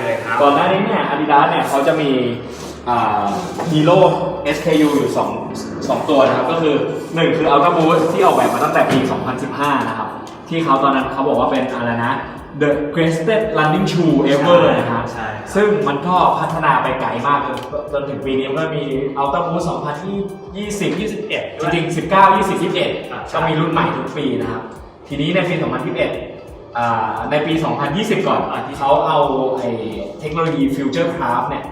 เลยครับ ก่อนหน้านี้เนี่ยอาดิดาสเนี่ยเขาจะมีฮีโร่ SKU อยู่2 2ตัวนะครับ ก็คือ 1 คือ Ultra Boost ที่ออกแบบมาตั้งแต่ปี 2015 นะครับ ที่เขาตอนนั้นเขาบอกว่าเป็นอะไรนะ The greatest running shoe ever นะครับใช่ซึ่งมันก็พัฒนาไปไกลมากจนจนถึงปีนี้มันก็มี Ultra Boost 2020 21 จริงๆ 19 20 21อ่าใช่ ก็มีรุ่นใหม่ทุกปีนะครับ ทีนี้ในปี 2021อ่าในปี 2020 ก่อนอะที่เขาเอาไอ้เทคโนโลยี Future Craft เนี่ย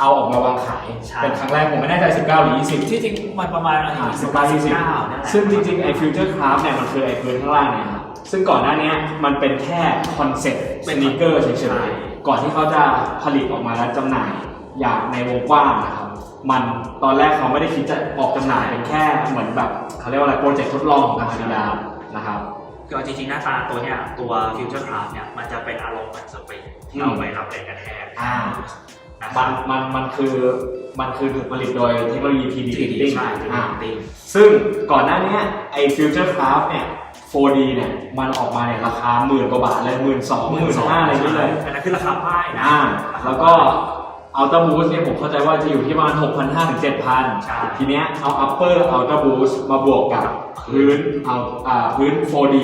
เอาออกมาวางขาย ใช่ เป็นครั้งแรกผมไม่แน่ใจ 19 หรือ 20 ที่จริงมันประมาณอ่าสิบ19เก้าสิบ20เก้านั่นแหละซึ่งจริงๆ ไอ้ Future Craft เนี่ยมันคือไอ้พื้นข้างล่างเนี่ยครับ ซึ่งก่อนหน้านี้มันเป็นแค่คอนเซ็ปต์สนิเกอร์เฉใช่ยๆก่อนที่เขาจะผลิตออกมาและจำหน่ายอย่างในวงกว้างนะครับมันตอนแรกเขาไม่ได้คิดจะออกจำหน่ายเป็นแค่เหมือนแบบเขาเรียกว่าอะไรโปรเจกต์ทดลองของทางอาดิดาสนะครับก็จริงๆหน้าตาตัวเนี้ยตัว Future Craft เนี่ยมันจะเป็นอารมณ์เหมือนสปริงที่เอาไว้รับแรงกระแทกอ่านะคมัรับนมันมันคือมันคือถูกผลิตโดยเทคโนโลยี 3D จริง printing ใช่อ่าจริงซึ่งก่อนหน้านี้ไอ้ Future Craft เนี่ย 4D เนี่ยมันออกมาเนี่ยราคาหมื่นกว่าบาทเลยหมื่นสองหมื่นห้าอะไรอย่างเงี้ยเลยอันนั้นคือราคาป้ายนะอ่าแล้วก็ Ultra Boost เนี่ยผมเข้าใจว่าจะอยู่ที่ประมาณ6,500ถึงใช่7,000 ทีเนี้ยเอา Upper Ultra Boost มาบวกกับพื้นเอาอ่าพื้น 4D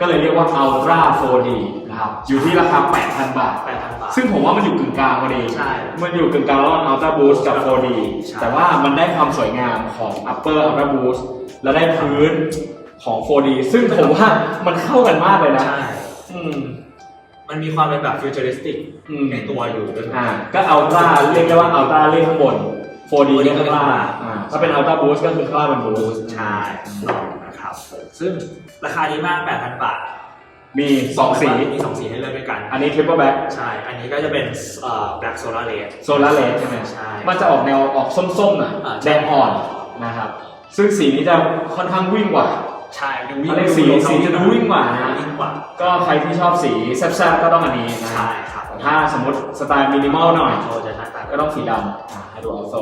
ก็เลยเรียกว่า Ultra 4D นะครับอยู่ที่ราคา 8,000 บาทแปดพันบาท ซึ่งผมว่ามันอยู่กึ่งกลางพอดีใช่มันอยู่กึ่งกลางระหว่าง Ultra Boost กับ 4D ใช่แต่ว่ามันได้ความสวยงามของ Upper Ultra Boost และได้พื้น ของ 4D ซึ่งผมว่ามันเข้ากันมากเลยนะ ใช่ อืม มันมีความเป็นแบบฟิวเจอริสติกอืม ในตัวอยู่ด้วยอ่า ก็อัลตร้าเรียกได้ว่าอัลตร้าเรียกข้างบน 4D เรียกข้างล่างอ่าถ้าเป็นอัลตร้าบูสก็คือข้างล่างเป็นบูสใช่ต้องนะครับ ซึ่งราคาดีมาก 8,000 บาทมี 2 สี มี2สีให้เลือกด้วยกัน อันนี้ทริปเปิลแบ็คใช่ อันนี้ก็จะเป็นเอ่อ black solar red โซลาร์เลสใช่ไหมใช่ มันจะออกแนวออกส้มๆหน่อยอ่าใช่ แดงอ่อนนะครับ ซึ่งสีนี้จะค่อนข้างวิ่งกว่า ใช่ดูวิ่งเขาเรียกสีสีจะดูวิ่งกว่านะวิ่งกว่า ก็ใครที่ชอบสีแซ่บๆก็ต้องอันนี้นะใช่ครับแต่ถ้าสมมติสไตล์มินิมอลหน่อยโชว์จะหน้าตาก็ต้องสีดำอ่าให้ดูอัลโซ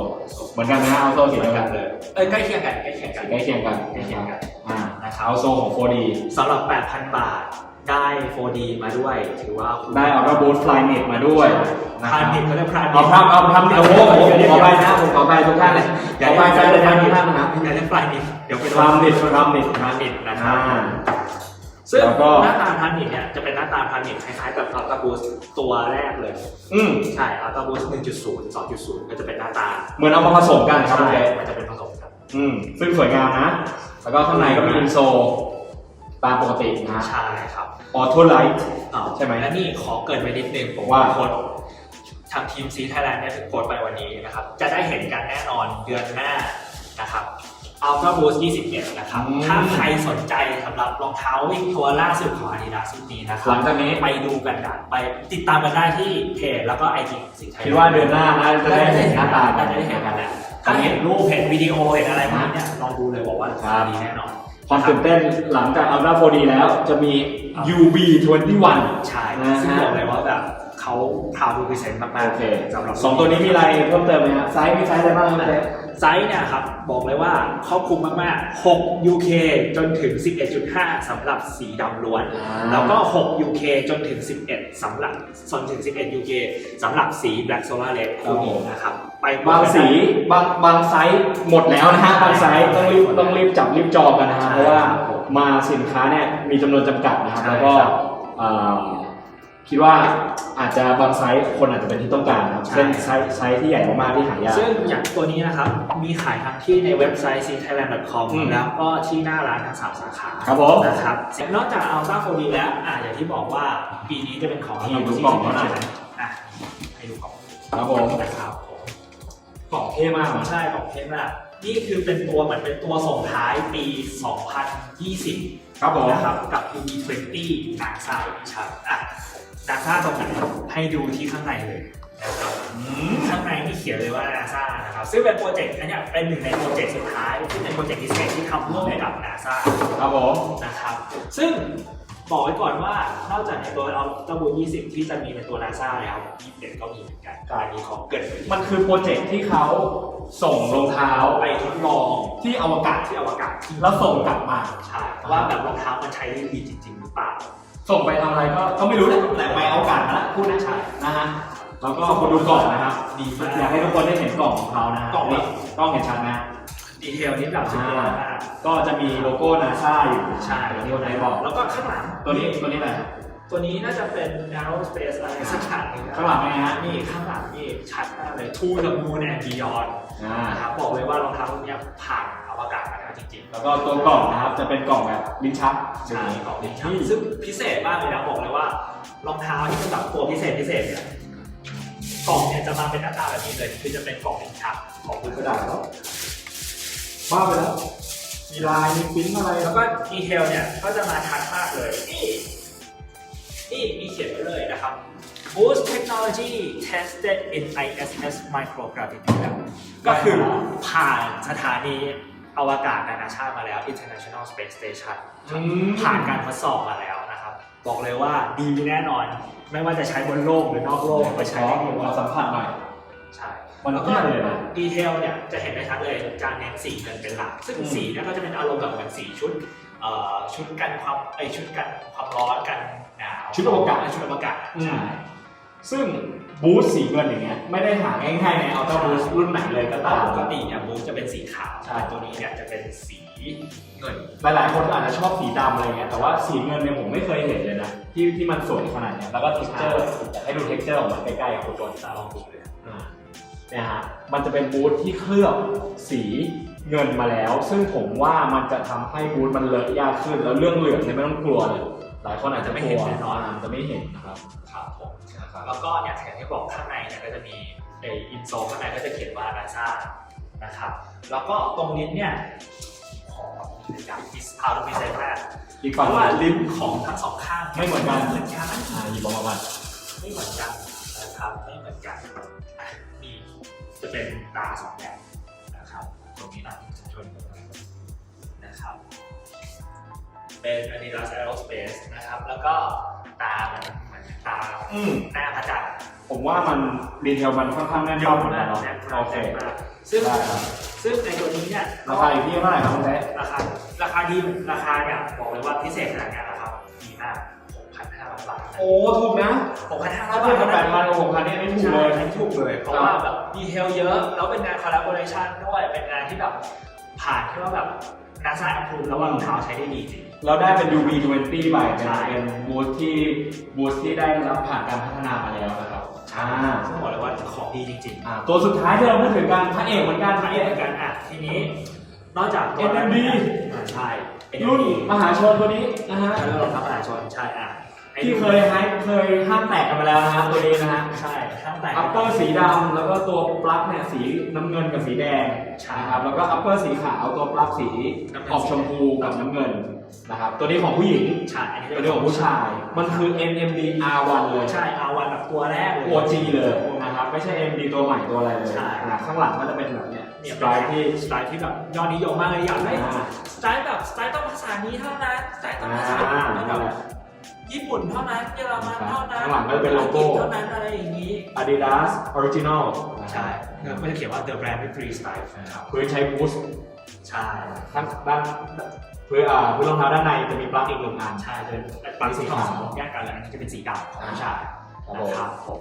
เหมือนกันนะอัลโซสีเหมืเดีอยนวกักันนเลยเอ้ยใกล้เคียงกันใกล้เคียงกันใกล้เคียงกันใกล้เคียงกันอ่านะครับอัลโซของ 4D สำหรับ 8,000 บาทได้ 4D มาด้วย ถือว่าคุ้มได้อัลตร้าบูสฟลายเน็ตมาด้วยนะพครารับนิตเขาเรียกพรานิตเอาพระเอาทำเอาโอ้โหผมขอไปนะผมขอไปทุกท่านเลยอย่าขอไปไปใจใจเลเลยยนะนะทุทุกกท่าท่านนนะนะอย่าเรียกพรานิต เดี๋ยวไปโดนทำนิดทำนิดพรานิตนะครับอ่าซึ่งแล้วก็ หน้าตาพรานิตเนี่ยจะเป็นหน้าตาพรานิตคล้ายๆกับอัลต a าบูสตัวแรกเลย อืมใช่อัลต a าบูส1.0 2.0 ก็จะเป็นหน้าตาเหมือนเอามาผสมกันครับใช่โอเคมันจะเป็นผสมกันอืมซึ่งสวยงามนะ แล้วก็ข้างในก็มีอินโซตามปกตินะใช่ครับออโต้ไลท์อ้าวใช่ไหมและนี่ขอเกรินไปนิดนึงผมว่าโค้ดทางทีมซีไทยแลนด์เนี่ยโค้ดไปวันนี้นะครับ จะได้เห็นกันแน่นอนเดือนหน้านะครับ Ultra Boost 21 นะครับถ้าใครสนใจสำหรับรองเท้าวิ่งตัวล่าสุดของ Adidas ชุดนี้นะคหรัลับงจากนี้ไปดูกันได้ไปติดตามกันได้ที่เพจแล้วก็ไอจีสินชัยคิดว่าเดือนหน้าน่าจะได้เห็นหน้าตาน่าจะได้เห็นกันแหละถ้าเห็นรูปเห็นวิดีโอเห็นอะไรพวกนี้เนี่ยลองดูเลยบอกว่าครับ ดีแน่นอนความตื่นเต้นหลังจาก Ultra 4D แล้วจะมี UB 21 ใช่นะฮะ ซึ่งบอกเลยว่าแบบเขาพาวดูพิเศษมากๆโอเคสำหรับ สองตัวนี้มีอะไรเพิ่มเติมไหมครับไซส์มีไซส์อะไรบ้างครับเจ๊ ไซส์เนี่ยครับบอกเลยว่าครอบคลุมมากๆ 6 UK จนถึง 11.5สำหรับสีดำล้วน แล้วก็ 6 UK จนถึง 11สำหรับจนถึง 11 UK สำหรับสี Black Solar Red คู่นี้นะครับไปบางสีบางบางไซส์หมดแล้วนะฮะบางไซส์ต้องรีบต้องรีบจับรีบจองกันนะฮะเพราะว่ามาสินค้าเนี่ยมีจำนวนจำกัดนะครับแล้วก็เอ่อ คิดว่าอาจจะบางไซส์คนอาจจะเป็นที่ต้องการนะครับเช่นไซส์ไซส์ที่ใหญ่มากๆที่หายาก ซึ่งอย่างตัวนี้นะครับ มีขายทั้งที่ในเว็บไซต์ cthailand.com อืมแล้วก็ที่หน้าร้านทั้งสามสาขาครับผมนะครับนอกจาก Ultra 4D แล้วอะอย่างที่บอกว่าปีนี้จะเป็นของนี่ดูกล่องเขาหน่อยอะให้ดูกล่องครับผมนะครับผมกล่องเท่มากนะใช่ของเทมมากนี่คือเป็นตัวเหมือนเป็นตัวส่งท้ายปี 2020 ครับผม นะครับกับ UB20 NASA ครับอะ NASA ตรงไหนให้ดูที่ข้างในเลยนะครับข้างในนี่เขียนเลยว่า NASA นะครับซึ่งเป็นโปรเจกต์อันเนี้ยเป็นหนึ่งในโปรเจกต์สุดท้ายที่เป็นโปรเจกต์พิเศษที่ทำร่วมกับ NASA ครับผม นะครับซึ่งบอกไว้ก่อนว่านอกจากในตัวเอาตัวบู20 ที่จะมีในตัว NASA แล้ว21ก็มีเหมือนกันอันนี้ของเกิดไปมันคือโปรเจกต์ที่เขา ส่งรองเท้าไปทดลองที่อวกาศที่อวกาศที่แล้วส่งกลับมาใช่ว่าแบบรองเท้ามันใช้ได้ดีจริง ๆ หรือเปล่า ส่งไปทำอะไรก็ก็ไม่รู้แหละแต่ไปอวกาศนะพูดนะใช่นะฮะแล้วก็คุณดูกล่องนะครับดีมากอยากให้ทุกคนได้เห็นกล่องของเขานะฮะกล่องนี้กล้องเห็นชัดนะดีเทลนี่แบบสุดยอดมากก็จะมีโลโก้นาซาอยู่ใช่อย่างที่คนไหนบอกแล้วก็ข้างหลังตัวนี้ตัวนี้อะไรตัวนี้น่าจะเป็น aerospace อะไรสักอย่างหนึงนะข้างหลังเป็นไงฮะนี่ข้างหลังนี่ชัดมากเลย to the moon and beyond อ่า นะครับบอกเลยว่ารองเท้าพวกเนี้ยผ่านอวกาศมาแล้วจริงๆ แล้วก็ตัวกล่องนะครับจะเป็นกล่องแบบลิ้นชักใช่ของดิฉันที่ซึ่งพิเศษมากเลยนะบอกเลยว่ารองเท้าที่เป็นแบบตัวพิเศษพิเศษเนี่ยกล่องเนี่ยจะมาเป็นหน้าตาแบบนี้เลยคือจะเป็นกล่องลิ้นชักของคุณกระดาษแล้วบ้าไปแล้วมีลายมีปริ้นอะไรแล้วก็ดีเทลเนี่ยก็จะมาชัดมากเลยนี่นี่มีเขียนไว้เลยนะครับ Boost Technology Tested in ISS Microgravity Lab ก็คือผ่านสถานีอวกาศนานาชาติมาแล้ว International Space Station อืมผ่านการทดสอบมาแล้วนะครับ บอกเลยว่าดีแน่นอน ไม่ว่าจะใช้บนโลกหรือนอกโลกก็ใช้ได้หมดมาสัมผัสหน่อยใช่มันแล้วก็เทียบเลยนะดีเทลเนี่ยจะเห็นได้ชัดเลยการเน้นสีเงินเป็นหลัก ซึ่งอืมสีเนี่ยก็จะเป็นอารมณ์แบบเหมือนสีชุดเอ่อชุดกันความไอยชุดกันความร้อนกันหนาวชุดอวกาศชุดอวกาศอืมใช่ ซึ่งบูธสีเงินอย่างเงี้ยไม่ได้หาง่ายๆในอัลตร้าบูธรุ่นไหนเลยก็ตาตามปกติเนี่ยบูธจะเป็นสีขาวใช่แต่ตัวนี้เนี่ยจะเป็นสีเงิน หลายๆคนอาจจะชอบสีดำอะไรเงี้ยแต่ว่าสีเงินเนี่ยผมไม่เคยเห็นเลยนะ ที่ที่มันสวยขนาดเนี้ยแล้วก็ texture อยากให้ดู texture ของมันใกล้ๆคุณโจนตาลองดูเลยอ่าเนี่ยฮะมันจะเป็นบูธที่เคลือบสีเงินมาแล้ว ซึ่งผมว่ามันจะทำให้บูธมันเลอะยากขึ้นแล้วเรื่องเหลืองเนี่ยไม่ต้องกลัวเลย หลายคนอาจจะไม่เห็นแน่นอนจะไม่เห็นนะครับครับผมแล้วก็เนี่ยอย่างที่บอกข้างในเนี่ยก็จะมีไออินโซข้างในก็จะเขียนว่า NASA นะครับ แล้วก็ตรงลิ้นเนี่ยของอย่างที่พาวด์พิเศษมากอีกเพฝั่งราะว่าว่าลิ้นของทั้งสองข้างไม่เหมือนกันเหมือนกันอ่าหยิบออกมาก่อนไม่เหมือนกันนะครับไม่เหมือนกันอะนี่จะเป็นตาสองแบบนะครับ เป็น Adidas Aerospace นะครับ แล้วก็ตาเหมือนเหมือนตาอืม หน้าพระจันทร์ผมว่ามันดีเทลมันค่อนข้างแน่นยำเหมือนกันเนาะแน่นโอมากเคแน่นมากซึ่งได้ครับ ซึ่งในตัวนี้เนี่ยราคาอยู่ที่เท่าไหร่ครับคุณแท้ราคาราคาดีราคาเนี่ยบอกเลยว่าพิเศษขนาดเนี้ยนะครับดีมาก6,500บาทโอ้ถูกนะ6,500ถ้าบาเทียบทกับแปดพันกับหกพันนี่ไม่ถูกใช่เลยไม่ถูกเลย เพราะว่าแบบดีเทลเยอะ แล้วเป็นงานคอลลาบอร์เรชันด้วยเป็นงานที่แบบผ่านที่ว่าแบบ นาซาอัพพูแล้วว่ารองเท้าใช้ได้ดีจริง เราได้เป็น UV20 ไปเป็นใช่ เป็นบูธที่บูธที่ได้รับผ่านการพัฒนามาแล้วนะครับอ่าซึ่งบอกเลยว่าของดีจริงๆอ่าตัวสุดท้ายที่เราพูดถึงกันพระเอกเหมือนกันมาเองกันอะทีนี้ นอกจากตัว NMD อ่าใช่ รุ่นมหาชนตัวนี้นะฮะเรื่องรองเท้ามหาชนใช่อะไอ้ ที่เคยให้เคยห้างแตกกันมาแล้วนะฮะตัวนี้นะฮะใช่ข้างแต่อัปเปอร์สีดำแล้วก็ตัวปลั๊กเนี่ยสีน้ำเงินกับสีแดงใช่นะครับแล้วก็อัปเปอร์สีขาวตัวปลั๊กสีน้ำเงินออกชมพูกับน้ำเงินนะครับตัวนี้ของผู้หญิงใช่อันนี้ตัวนี้ของผู้ชาย มันคือ NMD R1 เลยใช่อาวันแบบตัวแรกเลย OG เลยนะครับไม่ใช่ MD ตัวใหม่ตัวอะไรเลยใช่อ่าข้างหลังก็จะเป็นแบบเนี้ยเนี่ยสไตล์ที่สไตล์ที่แบบยอดนิยมมากเลยอยากได้อ่าสไตล์แบบสไตล์ต้องภาษานี้เท่านั้นสไตล์ต้องอ่าภาษานี้นั่นแบบแหละ ญี่ปุ่นเท่านั้นเยอรมันเท่านั้นข้างหลังก็จะเป็นโลโก้ อังฤษเท่านั้นอะไรอย่างนี้ Adidas Original ใช่มันจะเขียนว่า the brand with three styles นะครับพื้นใช้บูสต์ใช่ข้างด้านพื้นอ่าพื้นรองเท้าด้านในจะมีปลั๊กอีกหนึ่งอัน ใช่เลยปลั๊กสีขาวแยกกันแล้วอันนี้จะเป็นสีดำของผู้ชายครับผมนะครับผม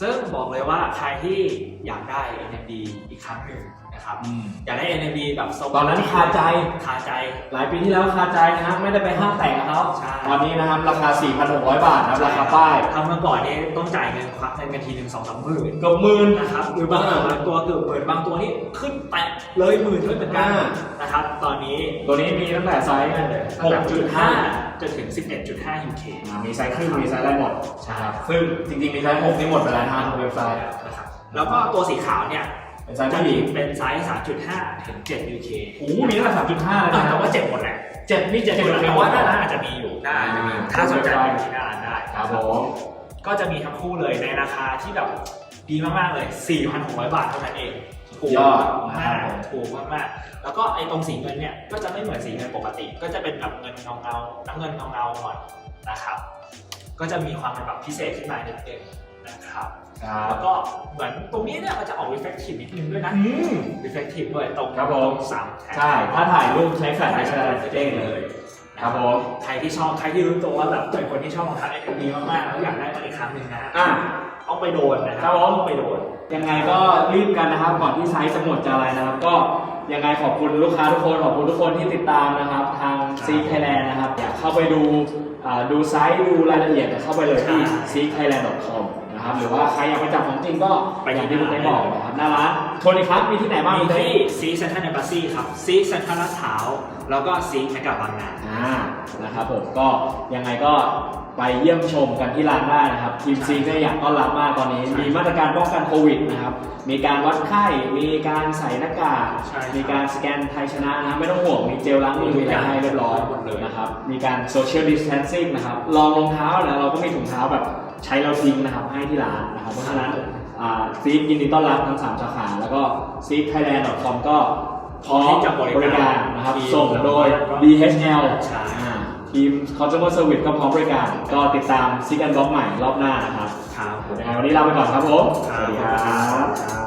ซึ่งบอกเลยว่าใครที่อยากได้ NMD อีกครั้งหนึ่ง นะครับอืมอยากได้ NMD แบบทรงตอนนั้นคาใจคาใจ หลายปีที่แล้วคาใจนะครับไม่ได้ไปห้างแต่งกับเขาใช่ตอนนี้นะครับราคา 4,600 บาทนะครับราคาป้ายทำเมื่อก่อนนี่ต้องจ่ายเงินควักเงินกันทีหนึ่งสองสามหมื่นเกือบหมื่นนะครับหรือบางตัวบางตัวเกือบหมื่นบางตัวนี่ขึ้นแตะเลยหมื่นด้วยเหมือนกันอ่านะครับตอนนี้ตัวนี้มีตั้งแต่ไซส์6.5จนถึง 11.5 UK อ่ามีไซส์ครึ่งมีไซส์ได้หมดใช่นะครับซึ่งจริงๆมีไซส์6นี่หมดไปแล้วนะครับเว็บไซต์นะครับแล้วก็ตัวสีขาวเนี่ย เป็นไซส์จะผู้หมีญิงเป็นไซส์3.5ถึง7 UK โอ้โหมีตั้งแต่3.5เลยแต่นะว่าเจ็บหมดแหละเจ็ดนี่เจ็เจ็บดหมดเจ็ดแต่ว่าหน้าร้านอาจจะมีอยู่น่าจะมีอ่าถ้าสนใจไปที่หน้าร้านได้ครับผมก็จะมีทั้งคู่เลยในราคาที่แบบดีมากๆเลย 4,600 บาทเท่านั้นเองถูกยอดมากถูกมากๆแล้วก็ไอ้ตรงสีเงินเนี่ยก็จะไม่เหมือนสีเงินปกติ ก็จะเป็นแบบเงินเงาเงาๆน้ำเงินเงาเงาๆหน่อยนะครับ ก็จะมีความเป็นแบบพิเศษขึ้นมานิดนึง นะครับครับแล้วก็เหมือนตรงนี้เนี่ยมันจะออก reflective นิดนึงด้วยนะอืม reflective ด้วยตรงครับผมตรงสามแถบใช่ ถ้าถ่ายรูปใช้แฟลชไม่ใช่จะเด้งเลย ครับผม ใครที่ชอบใครที่รู้ตัวว่าแบบเป็นคนที่ชอบรองเท้าไอเทมนี้มากๆแล้วอยากได้มาอีกครั้งหนึ่งนะอะ ต้องไปโดนนะคครัรับบผม ต้องไปโดน ยังไงก็รีบกันนะครับ ก่อนที่ไซส์จะหมดจะอะไรนะครับ ก็ยังไงขอบคุณลูกค้าทุกคน ขอบคุณทุกคนที่ติดตามนะครับ ทางซีไทยแลนด์นะครับ อยากเข้าไปดูอ่าดูไซส์ดูรายละเอียดเนี่ยเข้าไปเลยที่ ใช่ c t h a i l a n d c o m นะครับหรือว่าใครอยากไปจับของจริงก็ไปอที่ย่างที่คุณได้บอกนะครับหน้าร้านโทรเลยครับมีที่ไหนบ้างมีคุณเต้ที่ซีเซนทรัลเนบัสซี่ครับซีเซนทรัลลาดพร้าวแล้วก็ซีแมกกาบางนาอ่านะครับผมก็ยังไงก็ไปเยี่ยมชมกันที่ร้านได้นะครับ ทีมใช่ซีก็อยากต้อนรับมากตอนนี้ใช่มีมาตรการป้องกันโควิดนะครับ มีการวัดไข้ มีการใส่หน้ากากใช่ครับมีการสแกนไทยชนะนะครับไม่ต้องห่วง มีเจลล้างมือมีมีทุอะกไรอย่างให้เรียบร้อยหมดเลยนะครับ มีการโซเชียลดิสเทนซิ่งนะครับลองรองเท้าเนี่ยเราก็มีถุงเท้าแบบ ใช้แล้วทิ้งนะครับให้ที่ร้านนะครับเพราะฉะนั้นซียินดีต้อนรับทั้งสามสาขา แล้วก็ซีไทยแลนด์ .com ก็พร้อมที่จะบริการบริการนะครับทีมส่งโดยแล้วก็ DHL ใช่อ่าทีม Customer Service ก็พร้อมบริการ ก็ติดตามซิกแอนบล็อกใหม่รอบหน้านะครับครับผมยังไงวันนี้ลาไปก่อนครับผมคสรับวัสดีครับครับ